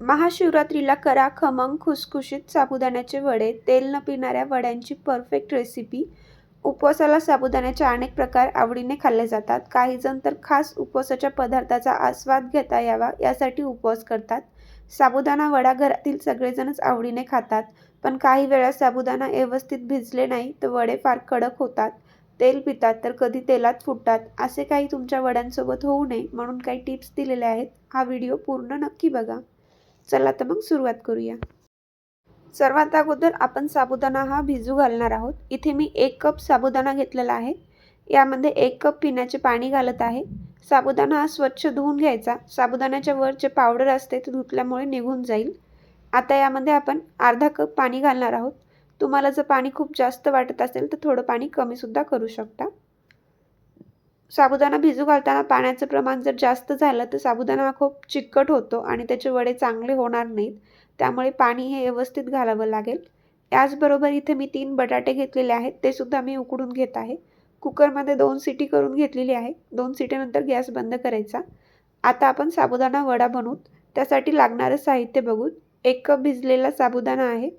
महाशिवरात्रीला करा खमंग खुसखुशीत साबुदाण्याचे वडे तेल न पिणाऱ्या वड्यांची परफेक्ट रेसिपी उपवासाला साबुदाण्याचे अनेक प्रकार आवडीने खाल्ले जातात. काही जण तर खास उपवासाच्या पदार्थाचा आस्वाद घेता यावा यासाठी उपवास करतात. साबुदाणा वडा घरातील सगळेजणच आवडीने खातात. पण काही वेळा साबुदाणा व्यवस्थित भिजले नाही तर वडे फार कडक होतात. तेल पितात तर कधी तेलात फुटतात. असे काही तुमच्या वड्यांसोबत होऊ नये म्हणून काही टिप्स दिलेल्या आहेत. हा व्हिडिओ पूर्ण नक्की बघा. चला तर मग सुरुवात करूया. सर्वात अगोदर आपण साबुदाणा हा भिजू घालणार आहोत. इथे मी एक कप साबुदाणा घेतलेला आहे. यामध्ये एक कप पिण्याचे पाणी घालत आहे. साबुदाणा हा स्वच्छ धुवून घ्यायचा. साबुदाण्याच्या वर जे पावडर असते ते धुतल्यामुळे निघून जाईल. आता यामध्ये आपण अर्धा कप पाणी घालणार आहोत. तुम्हाला जर पाणी खूप जास्त वाटत असेल तर थोडं पाणी कमीसुद्धा करू शकता. साबुदाणा भिजू घालताना पाण्याचं प्रमाण जर जास्त झालं तर साबुदाणा खूप चिकट होतो आणि त्याचे वडे चांगले होणार नाहीत. त्यामुळे पाणी हे व्यवस्थित घालावं लागेल. याचबरोबर इथे मी तीन बटाटे घेतलेले आहेत ते सुद्धा मी उकडून घेत आहे. कुकरमध्ये दोन सिटी करून घेतलेली आहे. दोन सिटीनंतर गॅस बंद करायचा. आता आपण साबुदाणा वडा बनवू. त्यासाठी लागणारं साहित्य बघू एक कप भिजलेला साबुदाणा आहे.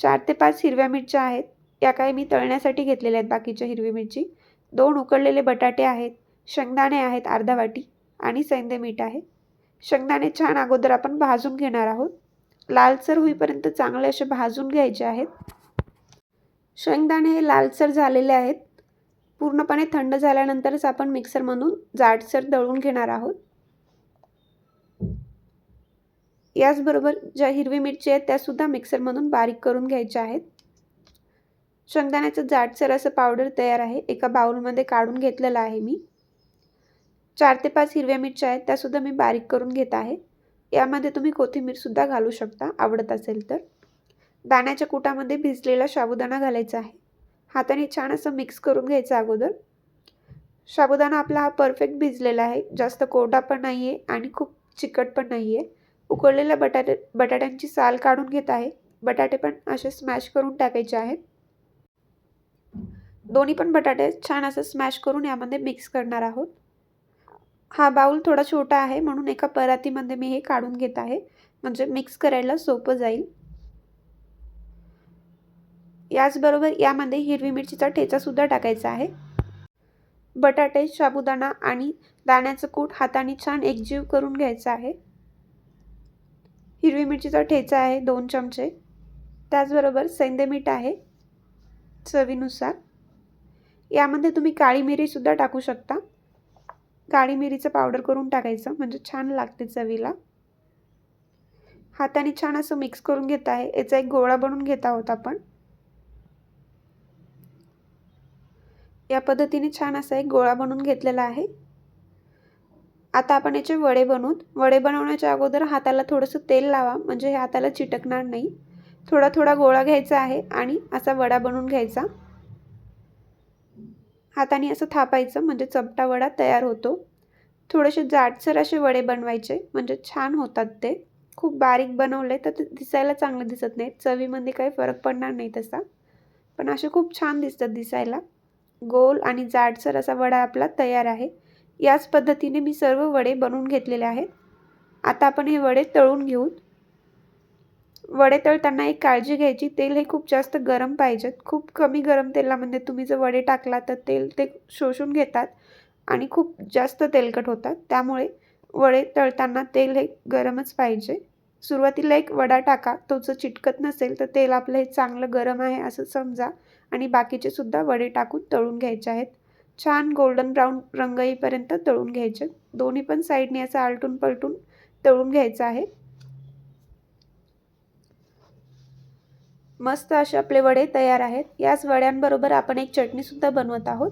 चार ते पाच हिरव्या मिरच्या आहेत. या काही मी तळण्यासाठी घेतलेल्या आहेत बाकीच्या हिरवी मिरची. दोन उकडलेले बटाटे आहेत शेंगदाणे आहेत अर्धा वाटी आणि सैंदे मीठ आहे. शेंगदाणे छान अगोदर आपण भाजून घेणार आहोत. लालसर होईपर्यंत चांगले असे भाजून घ्यायचे आहेत. शेंगदाणे हे लालसर झालेले आहेत. पूर्णपणे थंड झाल्यानंतरच आपण मिक्सरमधून जाडसर दळून घेणार आहोत. याचबरोबर ज्या हिरवी मिरची आहेत त्यासुद्धा मिक्सरमधून बारीक करून घ्यायच्या आहेत. शेंगदाण्याचं जाडसर असं पावडर तयार आहे. एका बाउलमध्ये काढून घेतलेलं आहे मी. चार ते पाच हिरव्या मिरच्या आहेत. त्यासुद्धा मी बारीक करून घेत आहे. यामध्ये तुम्ही कोथिंबीरसुद्धा घालू शकता. आवडत असेल तर. दाण्याच्या कुटामध्ये भिजलेला साबुदाणा घालायचा आहे. हाताने छान असं मिक्स करून घ्यायचं अगोदर. साबुदाणा आपला हा परफेक्ट भिजलेला आहे. जास्त कोरडा पण नाही आहे आणि खूप चिकट पण नाही आहे उकळलेल्या बटाटे बटाट्यांची साल काढून घेत आहे. बटाटे पण असे स्मॅश करून टाकायचे आहेत. दोन्ही पण बटाटे छान असं स्मॅश करून यामध्ये मिक्स करणार आहोत. हा बाऊल थोडा छोटा आहे म्हणून एका परातीमध्ये मी हे काढून घेत आहे. म्हणजे मिक्स करायला सोपं जाईल. याचबरोबर यामध्ये हिरवी मिरचीचा ठेचासुद्धा टाकायचा आहे. बटाटे साबुदाणा आणि दाण्याचं कूट हाताने छान एकजीव करून घ्यायचं आहे. हिरवी मिरचीचा ठेचा आहे दोन चमचे. त्याचबरोबर सेंदे मीठ आहे चवीनुसार. यामध्ये तुम्ही काळी मिरीसुद्धा टाकू शकता. काळी मिरीचं पावडर करून टाकायचं म्हणजे छान लागते चवीला. हाताने छान असं मिक्स करून घेत आहे. याचा एक गोळा बनवून घेत आहोत आपण. या पद्धतीने छान असा एक गोळा बनवून घेतलेला आहे. आता आपण याचे वडे बनवूत. वडे बनवण्याच्या अगोदर हाताला थोडंसं तेल लावा म्हणजे हे हाताला चिटकणार नाही. थोडा थोडा गोळा घ्यायचा आहे आणि असा वडा बनवून घ्यायचा. हाताने असं थापायचं म्हणजे चपटा वडा तयार होतो. थोडेसे जाडसर असे वडे बनवायचे म्हणजे छान होतात ते. खूप बारीक बनवले तर ते दिसायला चांगले दिसत नाहीत चवीमध्ये काही फरक पडणार नाही तसा. पण असे खूप छान दिसतात दिसायला. गोल आणि जाडसर असा वडा आपला तयार आहे. याच पद्धतीने मी सर्व वडे बनवून घेतलेले आहेत. आता आपण हे वडे तळून घेऊ वडे तळताना एक काळजी घ्यायची. तेल हे खूप जास्त गरम पाहिजेत. खूप कमी गरम तेलामध्ये तुम्ही जर वडे टाकला तर तेल ते शोषून घेतात आणि खूप जास्त तेलकट होतात. त्यामुळे वडे तळताना तेल हे गरमच पाहिजे. सुरुवातीला एक वडा टाका. तो जर चिटकत नसेल तर तेल आपलं हे चांगलं गरम आहे असं समजा. आणि बाकीचे सुद्धा वडे टाकून तळून घ्यायचे आहेत. छान गोल्डन ब्राऊन रंग येईपर्यंत तळून घ्यायचे. दोन्ही पण साईडने असं आलटून पलटून तळून घ्यायचं आहे. मस्त असे आपले वडे तयार आहेत. याच वड्यांबरोबर आपण एक चटणीसुद्धा बनवत आहोत.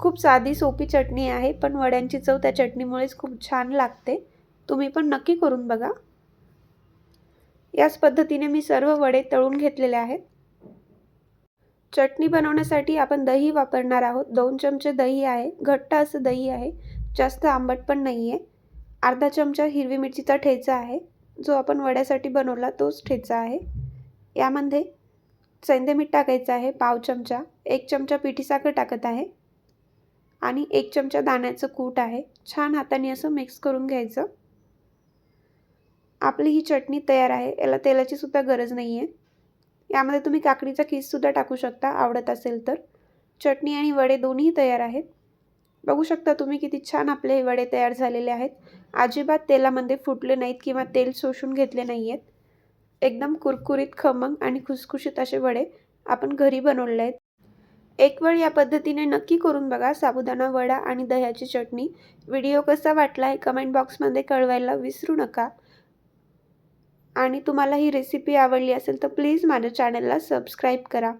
खूप साधी सोपी चटणी आहे पण वड्यांची चव त्या चटणीमुळेच खूप छान लागते. तुम्ही पण नक्की करून बघा. याच पद्धतीने मी सर्व वडे तळून घेतलेले आहेत. चटणी बनवण्यासाठी आपण दही वापरणार आहोत. दोन चमचे दही आहे. घट्ट असं दही आहे. जास्त आंबट पण नाही आहे अर्धा चमचा हिरवी मिरचीचा ठेचा आहे. जो आपण वड्यासाठी बनवला तोच ठेचा आहे. यामध्ये सेंदे मीठ टाकायचं आहे पाव चमचा एक चमचा पिठी साखर टाकत आहे आणि एक चमचा दाण्याचं कूट आहे. छान हाताने असं मिक्स करून घ्यायचं. आपली ही चटणी तयार आहे याला तेलाची सुद्धा गरज नाही आहे यामध्ये तुम्ही काकडीचा खीससुद्धा टाकू शकता आवडत असेल तर. चटणी आणि वडे दोन्ही तयार आहेत. बघू शकता तुम्ही किती छान आपले वडे तयार झालेले आहेत. अजिबात तेलामध्ये फुटले नाहीत किंवा तेल शोषून घेतले नाही आहेत एकदम कुरकुरीत खमंग आणि खुसखुशीत असे वडे आपण घरी बनवले आहेत. एक वेळ या पद्धतीने नक्की करून बघा साबुदाणा वडा आणि दह्याची चटणी. व्हिडिओ कसा वाटला हे कमेंट बॉक्समध्ये कळवायला विसरू नका. आणि तुम्हाला ही रेसिपी आवडली असेल तर प्लीज माझ्या चॅनलला सबस्क्राईब करा.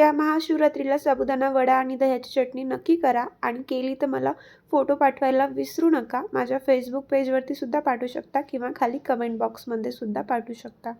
या महाशिवरात्रीला साबुदाणा वडा आणि दह्याची चटणी नक्की करा. आणि केली तर मला फोटो पाठवायला विसरू नका. माझ्या फेसबुक पेजवरती सुद्धा पाठवू शकता किंवा खाली कमेंट बॉक्समध्ये सुद्धा पाठवू शकता.